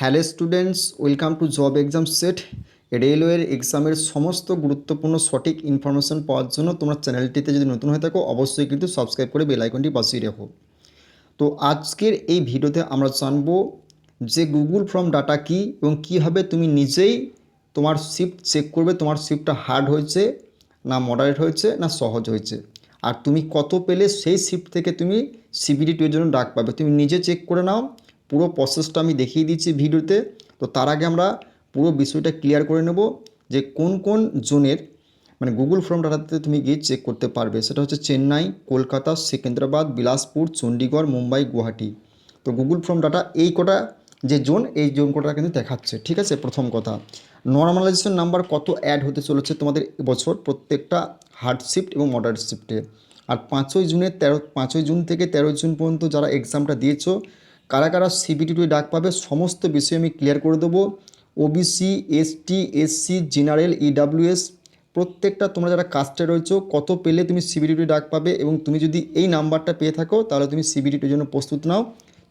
Hello students, welcome to job exam set. রেলওয়ের এক্সামের সমস্ত গুরুত্বপূর্ণ সঠিক ইনফরমেশন পাওয়ার জন্য তোমরা চ্যানেলটিতে যদি নতুন হয়ে থাকো, অবশ্যই কিন্তু সাবস্ক্রাইব করে বেল আইকনটি বাজিয়ে রাখো। তো আজকের এই ভিডিওতে আমরা জানব যে গুগল ফর্ম ডাটা কি এবং কীভাবে তুমি নিজেই তোমার শিফট চেক করবে, তোমার শিফটটা হার্ড হয়েছে না মডারেট হয়েছে না সহজ হয়েছে। আর তুমি কত পেলে সেই শিফট থেকে তুমি সিবিডি এর জন্য ডাক পাবে। তুমি নিজে চেক করে নাও পুরো প্রসেসটা আমি দেখিয়ে দিচ্ছি ভিডিওতে। তো তার আগে আমরা পুরো বিষয়টা ক্লিয়ার করে নেব যে কোন কোন জোনের মানে গুগল ফর্ম ডাটাতে তুমি গিয়ে চেক করতে পারবে। সেটা হচ্ছে চেন্নাই, কলকাতা, সেকেন্দ্রাবাদ, বিলাসপুর চণ্ডীগড় মুম্বাই, গুয়াহাটি। তো গুগল ফর্ম ডাটা এই কটা যে জোন, এই জোন কটা কিন্তু দেখাচ্ছে। ঠিক আছে? প্রথম কথা। নর্মালাইজেশন নাম্বার কত অ্যাড হতে চলেছে তোমাদের বছর প্রত্যেকটা হার্ড শিফট এবং মডারেট শিফটে আর পাঁচই জুনের তেরো, পাঁচই জুন থেকে তেরোই জুন পর্যন্ত যারা এক্সামটা দিয়েছ কারা কারা সিবিটি টু ডাক পাবে সমস্ত বিষয় আমি ক্লিয়ার করে দেবো। OBC ST SC general EWS প্রত্যেকটা তোমরা যারা কাস্টে রয়েছো, কত পেলে তুমি সিবিটি টু ডাক পাবে এবং তুমি যদি এই নাম্বারটা পেয়ে থাকো, তাহলে তুমি সিবিটি টুর জন্য প্রস্তুত নাও।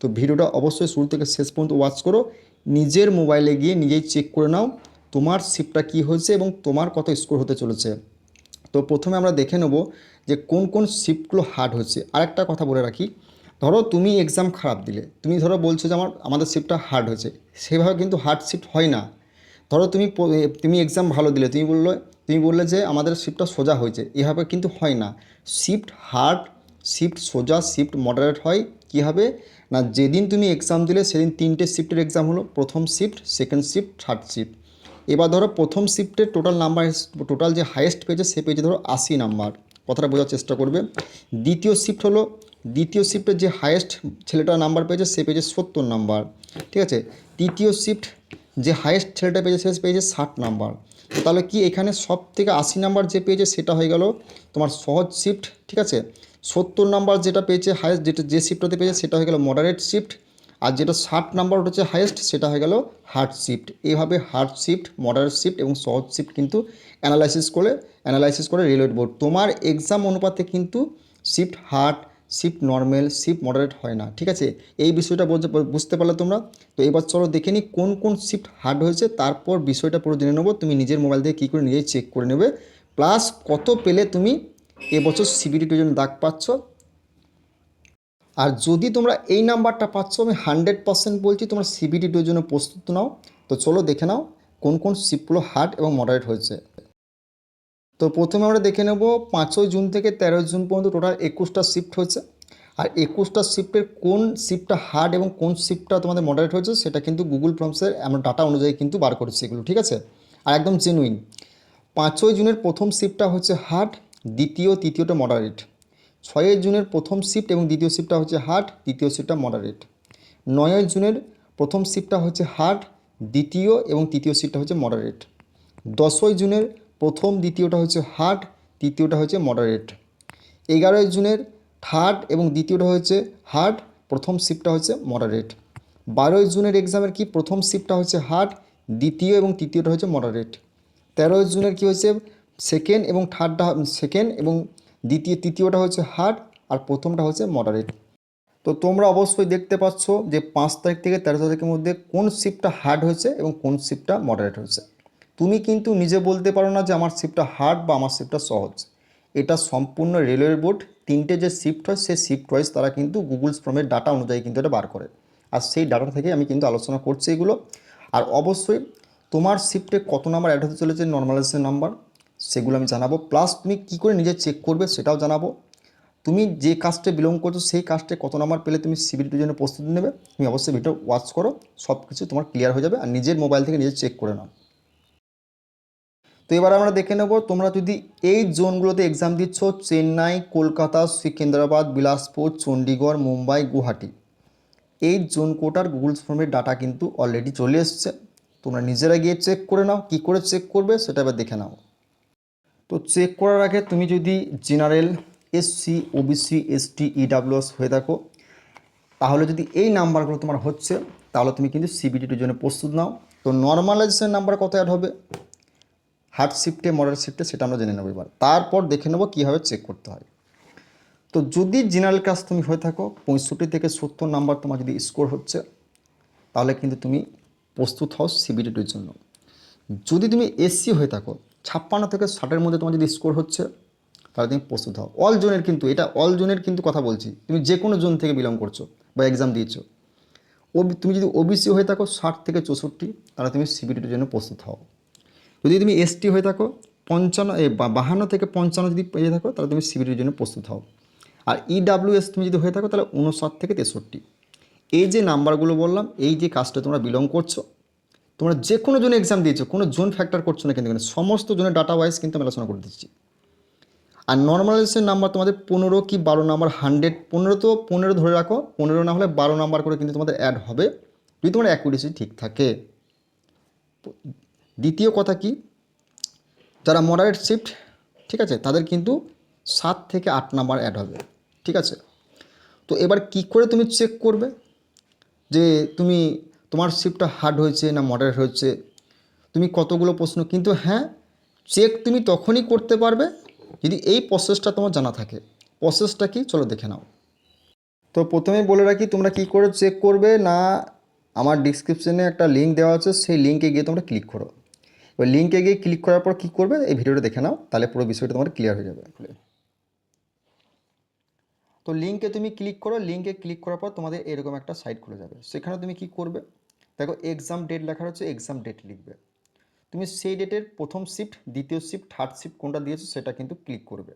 তো ভিডিওটা অবশ্যই শুরু থেকে শেষ পর্যন্ত ওয়াচ করো, নিজের মোবাইলে গিয়ে নিজেই চেক করে নাও, তোমার শিফটটা কী হয়েছে এবং তোমার কত স্কোর হতে চলেছে। তো প্রথমে আমরা দেখে নেব যে কোন কোন শিফটগুলো হার্ড হচ্ছে আরেকটা কথা বলে রাখি ধরো তুমি এক্সাম খারাপ দিলে, তুমি ধরো বলছো যে আমার, আমাদের শিফটটা হার্ড হয়েছে, সেভাবে কিন্তু হার্ড শিফট হয় না। ধরো তুমি তুমি এক্সাম ভালো দিলে, তুমি বললে তুমি বললে যে আমাদের শিফটটা সোজা হয়েছে, এভাবে কিন্তু হয় না। শিফট হার্ড শিফট সোজা শিফট মডারেট হয়, কী হবে? না, যেদিন তুমি এক্সাম দিলে, সেদিন তিনটে শিফটের এক্সাম হলো, প্রথম shift second shift third shift এবার ধরো প্রথম শিফটের টোটাল নাম্বার টোটাল যে হাইয়েস্ট পেয়েছে, সে পেয়েছে ধরো আশি নাম্বার কথাটা বোঝার চেষ্টা করবে। দ্বিতীয় শিফট হলো দ্বিতীয় শিফটের যে হায়েস্ট ছেলেটা নাম্বার পেয়েছে, সে পেয়েছে সত্তর নাম্বার ঠিক আছে? তৃতীয় শিফট যে হায়েস্ট ছেলেটা পেয়েছে, সে পেয়েছে ষাট নাম্বার তাহলে কি এখানে সব থেকে আশি নাম্বার যে পেয়েছে, সেটা হয়ে গেল তোমার সহজ শিফট ঠিক আছে? সত্তর নাম্বার যেটা পেয়েছে হায়েস্ট যেটা যে শিফটটাতে পেয়েছে, সেটা হয়ে গেল মডারেট শিফট আর যেটা ষাট নাম্বার হচ্ছে হায়েস্ট সেটা হয়ে গেল হার্ড শিফট এইভাবে হার্ড শিফট মডারেট শিফট এবং সহজ শিফট কিন্তু অ্যানালাইসিস করে অ্যানালাইসিস করে রেলওয়ে বোর্ড তোমার এক্সাম অনুপাতে কিন্তু shift hard shift normal shift moderate হয় না, ঠিক আছে? এই বিষয়টা বুঝতে বুঝতে পারলে তোমরা? তো এবার চলো দেখে নিই কোন কোন শিফট হার্ড হয়েছে, তারপর বিষয়টা পুরো জেনে নেব, তুমি নিজের মোবাইল থেকে কী করে নিজেই চেক করে নেবে। প্লাস কত পেলে তুমি এবছর সিবিডি টু জন্য দাগ পাচ্ছ? আর যদি তোমরা এই নাম্বারটা পাচ্ছ, আমি হান্ড্রেড পার্সেন্ট বলছি তোমরা সিবিটি টুর জন্য প্রস্তুত নাও। তো চলো দেখে নাও কোন কোন শিপগুলো হার্ড এবং মডারেট হয়েছে। তো প্রথমে আমরা দেখে নেব পাঁচই জুন থেকে তেরোই জুন পর্যন্ত টোটাল একুশটা শিফট হয়েছে। আর একুশটা শিফটের কোন শিফটটা হার্ড এবং কোন শিফটটা তোমাদের মডারেট হয়েছে সেটা কিন্তু গুগল ফর্মসের আমরা ডাটা অনুযায়ী কিন্তু বার করেছি এগুলো, ঠিক আছে? আর একদম জেনুইন পাঁচই জুনের প্রথম শিফটটা হচ্ছে হার্ড দ্বিতীয়, তৃতীয়টা মডারেট ছয়ই জুনের প্রথম শিফট এবং দ্বিতীয় শিফটটা হচ্ছে হার্ড দ্বিতীয় শিফটটা মডারেট নয়ই জুনের প্রথম শিফটটা হচ্ছে হার্ড দ্বিতীয় এবং তৃতীয় শিফটটা হচ্ছে মডারেট দশই জুনের প্রথম দ্বিতীয়টা হচ্ছে হার্ড তৃতীয়টা হচ্ছে মডারেট এগারোই জুনের থার্ড এবং দ্বিতীয়টা হচ্ছে হার্ড প্রথম শিফটটা হচ্ছে মডারেট বারোই জুনের এক্সামের কি প্রথম শিফটটা হচ্ছে হার্ড দ্বিতীয় এবং তৃতীয়টা হচ্ছে মডারেট তেরোই জুনের কি হচ্ছে সেকেন্ড এবং থার্ডটা সেকেন্ড এবং দ্বিতীয়, তৃতীয়টা হচ্ছে হার্ড আর প্রথমটা হচ্ছে মডারেট তো তোমরা অবশ্যই দেখতে পাচ্ছ যে পাঁচ তারিখ থেকে তেরো তারিখের মধ্যে কোন শিফটটা হার্ড হয়েছে এবং কোন শিফটটা মডারেট হয়েছে। তুমি কিন্তু নিজে বলতে পারো না যে আমার শিফটটা হার্ড বা আমার শিফটটা সহজ। এটা সম্পূর্ণ রেলওয়ে বোর্ড তিনটে যে শিফট হয়, সেই শিফট ওয়াইজ তারা কিন্তু গুগল ফর্মের ডাটা অনুযায়ী কিন্তু এটা বার করে। আর সেই ডাটা থেকে আমি কিন্তু আলোচনা করছি এগুলো। আর অবশ্যই তোমার শিফটে কত নাম্বার অ্যাড হতে চলেছে নর্মালাইজেশন নাম্বার সেগুলো আমি জানাব। প্লাস তুমি কী করে নিজে চেক করবে সেটাও জানাব। তুমি যে কাজটা বিলং করছ, সেই কাজটা কত নাম্বার পেলে তুমি সিভিলটির জন্য প্রস্তুতি নেবে। তুমি অবশ্যই ভিডিও ওয়াচ করো সব কিছু তোমার ক্লিয়ার হয়ে যাবে। আর নিজের মোবাইল থেকে নিজে চেক করে নাও। তো এবার আমরা দেখে নেব, তোমরা যদি এই জোনগুলোতে এক্সাম দিচ্ছ, চেন্নাই, কলকাতা, সিকিন্দ্রাবাদ, বিলাসপুর চণ্ডীগড় মুম্বাই, গুয়াহাটি, এই জোন কোটার গুগল ফর্মের ডাটা কিন্তু অলরেডি চলে এসছে। তোমরা নিজেরা গিয়ে চেক করে নাও, কী করে চেক করবে সেটা এবার দেখে নাও। তো চেক করার আগে তুমি যদি general SC OBC ST EWS হয়ে থাকো, তাহলে যদি এই নাম্বারগুলো তোমার হচ্ছে, তাহলে তুমি কিন্তু সিবিটির জন্য প্রস্তুত নাও। তো নর্মালাইজেশন নাম্বার কত অ্যাড হবে? হার্ড শিফটে মডার শিফটে সেটা আমরা জেনে নেব এবার। তারপর দেখে নেব কীভাবে চেক করতে হয়। তো যদি জেনারেল ক্লাস তুমি হয়ে থাকো, পঁয়ষট্টি থেকে সত্তর নাম্বার তোমার যদি স্কোর হচ্ছে, তাহলে কিন্তু তুমি প্রস্তুত হও সিবিডিটির জন্য। যদি তুমি এসসি হয়ে থাকো, ছাপ্পান্ন থেকে ষাটের মধ্যে তোমার যদি স্কোর হচ্ছে, তাহলে তুমি প্রস্তুত হও। অল জোনের কিন্তু, এটা অল জোনের কিন্তু কথা বলছি। তুমি যে কোনো জোন থেকে বিলং করছ বা এক্সাম দিয়েছ। ও তুমি যদি ওবিসি হয়ে থাকো ষাট থেকে চৌষট্টি, তাহলে তুমি সিবিটির জন্য প্রস্তুত হও। যদি তুমি এসটি হয়ে থাকো, পঞ্চান্ন বাহান্ন থেকে পঞ্চান্ন যদি পেয়ে থাকো, তাহলে তুমি সিবিটির জন্য প্রস্তুত হও। আর ইডাব্লিউএস তুমি যদি হয়ে থাকো, তাহলে উনষাট থেকে তেষট্টি। এই যে নাম্বারগুলো বললাম, এই যে কাজটা তোমরা বিলং করছ, তোমরা যে কোনো জোনে এক্সাম দিয়েছ, কোনো জোন ফ্যাক্টর করছ না কিন্তু সমস্ত জোনের ডাটা ওয়াইজ কিন্তু আমি আলোচনা করে দিচ্ছি। আর নর্মালাইজেশন নাম্বার তোমাদের পনেরো কি বারো নাম্বার হান্ড্রেড পনেরো তো পনেরো ধরে রাখো, পনেরো না হলে বারো নাম্বার করে কিন্তু তোমাদের অ্যাড হবে, যদি তোমার অ্যাকুরেসি ঠিক থাকে। দ্বিতীয় কথা কি? যারা মডারেট শিফট, ঠিক আছে, তাদের কিন্তু সাত থেকে আট নাম্বার অ্যাড হবে, ঠিক আছে? তো এবার কি করে তুমি চেক করবে? যে তুমি, তোমার শিফটটা হার্ড হয়েছে না মডারেট হয়েছে? তুমি কতগুলো প্রশ্ন, কিন্তু হ্যাঁ চেক তুমি তখনই করতে পারবে যদি এই প্রসেসটা তোমার জানা থাকে। প্রসেসটা কি? চলো দেখে নাও। তো প্রথমেই বলে রাখি, তোমরা কি করে চেক করবে না, আমার ডিসক্রিপশনে একটা লিঙ্ক দেওয়া আছে, সেই লিঙ্কে গিয়ে তোমরা ক্লিক করো। এবার লিঙ্কে গিয়ে ক্লিক করার পর কী করবে? এই ভিডিওটা দেখে নাও, তাহলে পুরো বিষয়টা তোমার ক্লিয়ার হয়ে যাবে। তো লিঙ্কে তুমি ক্লিক করো লিঙ্কে ক্লিক করার পর তোমাদের এরকম একটা সাইট খুলে যাবে। সেখানে তুমি কি করবে? দেখো এক্সাম ডেট লেখা রয়েছে এক্সাম ডেট লিখবে। তুমি সেই ডেটের প্রথম শিফট দ্বিতীয় শিফট থার্ড শিফট কোনটা দিয়েছ সেটা কিন্তু ক্লিক করবে।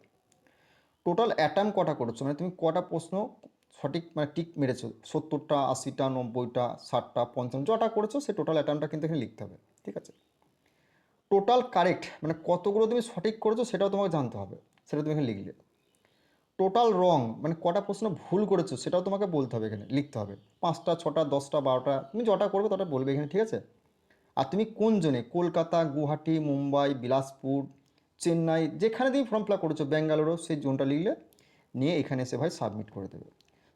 টোটাল অ্যাটাম কটা করেছ? মানে তুমি কটা প্রশ্ন সঠিক মানে টিক মেরেছো? সত্তরটা, আশিটা, নব্বইটা, ষাটটা, পঞ্চান্ন, যটা করেছ, সে টোটাল অ্যাটামটা কিন্তু এখানে লিখতে হবে। ঠিক আছে? টোটাল কারেক্ট মানে কতগুলো তুমি সঠিক করেছ সেটাও তোমাকে জানতে হবে, সেটা তুমি এখানে লিখলে। টোটাল রং মানে কটা প্রশ্ন ভুল করেছ সেটাও তোমাকে বলতে হবে এখানে, লিখতে হবে। পাঁচটা, ছটা, দশটা, বারোটা, তুমি যটা করবে তটা বলবে এখানে, ঠিক আছে? আর তুমি কোন জোনে, কলকাতা, গুয়াহাটি, মুম্বাই, বিলাসপুর, চেন্নাই, যেখানে তুমি ফর্ম ফিল আপ করেছ, ব্যাঙ্গালোরও সেই জোনটা লিখলে, নিয়ে এখানে এসে ভাই সাবমিট করে দেবে।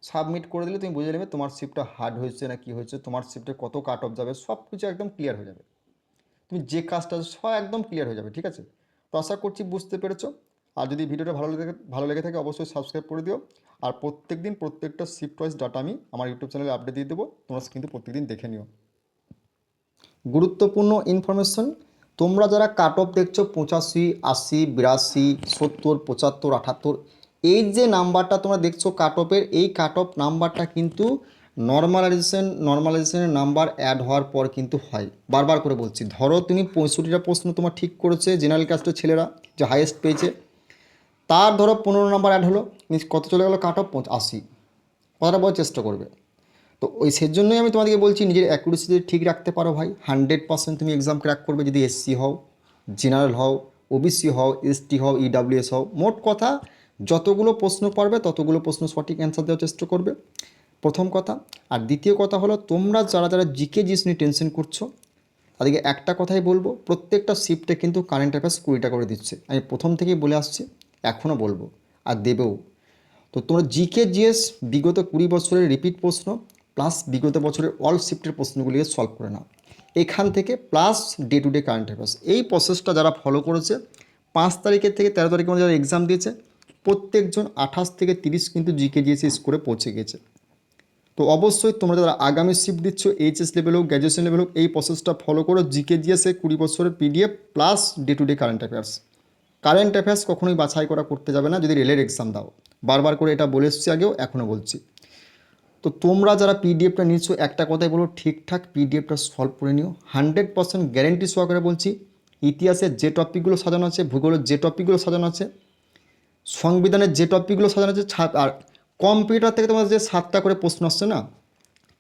সাবমিট করে দিলে তুমি বুঝে নেবে তোমার শিফটটা হার্ড হয়েছে না কি হয়েছে, তোমার শিফটে কত কাট অফ যাবে সব কিছু একদম ক্লিয়ার হয়ে যাবে। তুমি যে কাজটা সব একদম ক্লিয়ার হয়ে যাবে, ঠিক আছে? তো আশা করছি বুঝতে পেরেছ। আর যদি ভিডিওটা ভালো লেগে ভালো লেগে থাকে অবশ্যই সাবস্ক্রাইব করে দিও। আর প্রত্যেক দিন প্রত্যেকটা শিফট ওয়াইজ ডাটা আমি আমার ইউটিউব চ্যানেলে আপডেট দিয়ে দেবো। তোমরা কিন্তু প্রত্যেকদিন দেখে নিও। গুরুত্বপূর্ণ ইনফরমেশন তোমরা যারা কাট অফ দেখছ, পঁচাশি, আশি, বিরাশি, সত্তর, পঁচাত্তর, আটাত্তর, এই যে নাম্বারটা তোমরা দেখছ কাট অফের এই কাট অফ নাম্বারটা কিন্তু নর্মালাইজেশন নর্মালাইজেশনের নাম্বার অ্যাড হওয়ার পর কিন্তু হয়। বারবার করে বলছি, ধরো তুমি পঁয়ষট্টিটা প্রশ্ন তোমার ঠিক করেছে জেনারেল কাস্টের ছেলেরা, যে হাইয়েস্ট পেয়েছে, তার ধরো পনেরো নাম্বার অ্যাড হলো কত চলে গেলো কাট অফ আশি। কথাটা বলার চেষ্টা করবে। তো ওই সেজন্যই আমি তোমাদেরকে বলছি, নিজের অ্যাকুরেসি যদি ঠিক রাখতে পারো ভাই হান্ড্রেড পার্সেন্ট তুমি এক্সাম ক্র্যাক করবে যদি এসসি হও জেনারেল হও ওবিসি হও এসটি হও ইডাব্লিউএস হও, মোট কথা যতগুলো প্রশ্ন পারবে ততগুলো প্রশ্ন সঠিক অ্যান্সার দেওয়ার চেষ্টা করবে। প্রথম কথা। আর দ্বিতীয় কথা হলো, তোমরা যারা যারা জিকে জিনিস নিয়ে টেনশন করছ, তাদেরকে একটা কথাই বলব, প্রত্যেকটা শিফটে কিন্তু কারেন্ট অ্যাফেয়ার্স কুড়িটা করে দিচ্ছে। আমি প্রথম থেকেই বলে আসছি, এখনও বলব আর দেবেও। তো তোমরা জিকে জিএস বিগত কুড়ি বছরের রিপিট প্রশ্ন প্লাস বিগত বছরের অল শিফটের প্রশ্নগুলিকে সলভ করে নাও। এখান থেকে plus day to day current affairs এই প্রসেসটা যারা ফলো করেছে, পাঁচ তারিখের থেকে তেরো তারিখের মধ্যে যারা এক্সাম দিয়েছে, প্রত্যেকজন আঠাশ থেকে তিরিশ কিন্তু জিকে জিএসি স্কোরে পৌঁছে গেছে। তো অবশ্যই তোমরা যারা আগামী শিফট দিচ্ছ এইচএস লেভেল হোক গ্র্যাজুয়েশন লেভেল হোক, এই প্রসেসটা ফলো করো। জিকে জিএসে কুড়ি বছরের PDF plus day to day current affairs current affairs কখনোই বাছাই করা করতে যাবে না, যদি রেলের এক্সাম দাও। বারবার করে এটা বলে এসছি আগেও, এখনও বলছি। তো তোমরা যারা পিডিএফটা নিচ্ছ, একটা কথাই বলো ঠিকঠাক পিডিএফটা সলভ করে নিও। হান্ড্রেড পার্সেন্ট গ্যারেন্টি সহকারে বলছি, ইতিহাসের যে টপিকগুলো সাজানো আছে, ভূগোলের যে টপিকগুলো সাজানো আছে, সংবিধানের যে টপিকগুলো সাজানো আছে আর কম্পিউটার থেকে তোমাদের যে সাতটা করে প্রশ্ন আসছে না,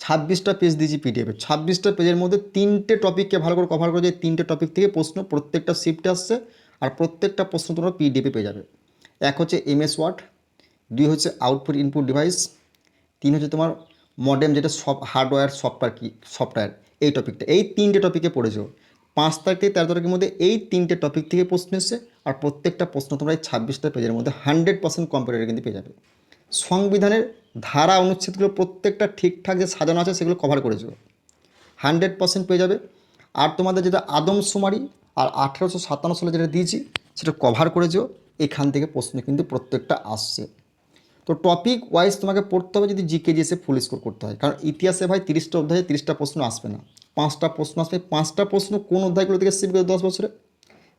ছাব্বিশটা পেজ দিয়েছি পিডিএফে ছাব্বিশটা পেজের মধ্যে তিনটে টপিককে ভালো করে কভার করে যে তিনটে টপিক থেকে প্রশ্ন প্রত্যেকটা শিফটে আসছে আর প্রত্যেকটা প্রশ্ন তোমরা পিডিএফে পেয়ে যাবে। এক হচ্ছে এমএস ওয়ার্ড দুই হচ্ছে আউটপুট ইনপুট ডিভাইস তিন হচ্ছে তোমার মডেম যেটা সব হার্ডওয়্যার সফটওয়্যার কি সফটওয়্যার এই টপিকটা এই তিনটে টপিকে পড়েছো। পাঁচ তারিখ থেকে তেরো তারিখের মধ্যে এই তিনটে টপিক থেকে প্রশ্ন এসছে আর প্রত্যেকটা প্রশ্ন তোমরা এই ছাব্বিশটা পেজের মধ্যে হান্ড্রেড পার্সেন্ট কম্পিউটারে কিন্তু পেয়ে যাবে। সংবিধানের ধারা অনুচ্ছেদগুলো প্রত্যেকটা ঠিকঠাক যে সাজানো আছে সেগুলো কভার করেছ। হান্ড্রেড পার্সেন্ট পেয়ে যাবে। আর তোমাদের যেটা আদমশুমারি আর আঠেরোশো সাতান্ন সালে যেটা দিয়েছি, সেটা কভার করেছ। এখান থেকে প্রশ্ন কিন্তু প্রত্যেকটা আসছে। তো টপিক ওয়াইজ তোমাকে পড়তে হবে যদি জিকে জিএসে ফুল স্কোর করতে হয়। কারণ ইতিহাসে ভাই তিরিশটা অধ্যায়ে তিরিশটা প্রশ্ন আসবে না। পাঁচটা প্রশ্ন আসবে। পাঁচটা প্রশ্ন কোন অধ্যায়গুলো থেকে বিগত দশ বছরে?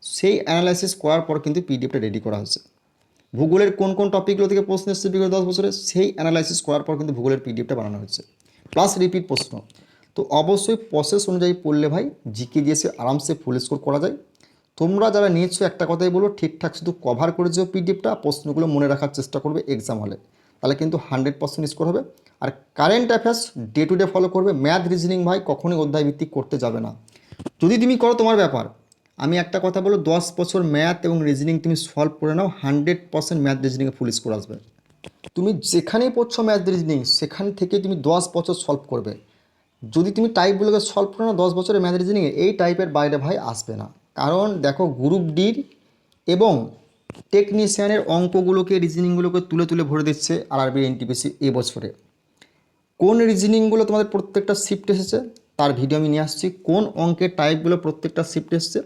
সেই অ্যানালাইসিস করার পর কিন্তু পিডিএফটা রেডি করা হয়েছে। ভূগোলের কোন কোন টপিকগুলো থেকে প্রশ্ন এসেছে বিগত দশ বছরে, সেই অ্যানালাইসিস করার পর কিন্তু ভূগোলের পিডিএফটা বানানো হয়েছে। প্লাস রিপিট প্রশ্ন। তো অবশ্যই প্রসেস অনুযায়ী পড়লে ভাই জিকে দিয়েছে আরামসে ফুল স্কোর করা যায়। তোমরা যারা নিয়েছো একটা কথাই বলো ঠিকঠাক শুধু কভার করে যেও পিডিএফটা প্রশ্নগুলো মনে রাখার চেষ্টা করবে এক্সাম হলে তাহলে কিন্তু হান্ড্রেড পার্সেন্ট স্কোর হবে। আর current affairs day to day follow করবে। ম্যাথ রিজনিং ভাই কখনোই অধ্যায় ভিত্তিক করতে যাবে না। যদি তুমি করো তোমার ব্যাপার আমি একটা কথা বলো, দশ বছর ম্যাথ এবং রিজনিং তুমি সলভ করে নাও হান্ড্রেড পার্সেন্ট ম্যাথ রিজনিংয়ে ফুল স্কোর আসবে। তুমি যেখানেই পড়ছো ম্যাথ রিজনিং সেখান থেকে তুমি দশ বছর সলভ করবে। যদি তুমি টাইপগুলোকে সলভ করো না, দশ বছরের ম্যাথ রিজনিংয়ে এই টাইপের বাইরে ভাই আসবে না। কারণ দেখো গ্রুপ ডির এবং টেকনিশিয়ানের অঙ্কগুলোকে রিজনিংগুলোকে তুলে তুলে ভরে দিচ্ছে আর আরবি এনটিপিসি এবছরে কোন রিজনিংগুলো তোমাদের প্রত্যেকটা শিফট এসেছে, তার ভিডিও আমি নিয়ে আসছি। কোন অঙ্কের টাইপগুলো প্রত্যেকটা শিফট এসেছে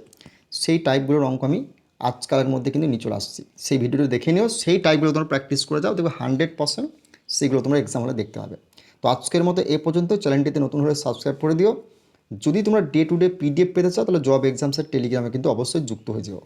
সেই টাইপগুলোর অঙ্ক আমি আজকালের মধ্যে কিন্তু নিয়ে চলে আসছি। সেই ভিডিওটি দেখে নিও, সেই টাইপগুলো তোমরা প্র্যাকটিস করে যাও, দেখবে হান্ড্রেড পার্সেন্ট সেগুলো তোমরা এক্সাম হলে দেখতে পাবে। তো আজকের মতো এ পর্যন্ত চ্যানেলটিতে নতুন হলে সাবস্ক্রাইব করে দিও। যদি তোমরা ডে টু ডে পিডিএফ পেতে চাও, তাহলে জব এক্সামসের টেলিগ্রামে কিন্তু অবশ্যই যুক্ত হয়ে যাও।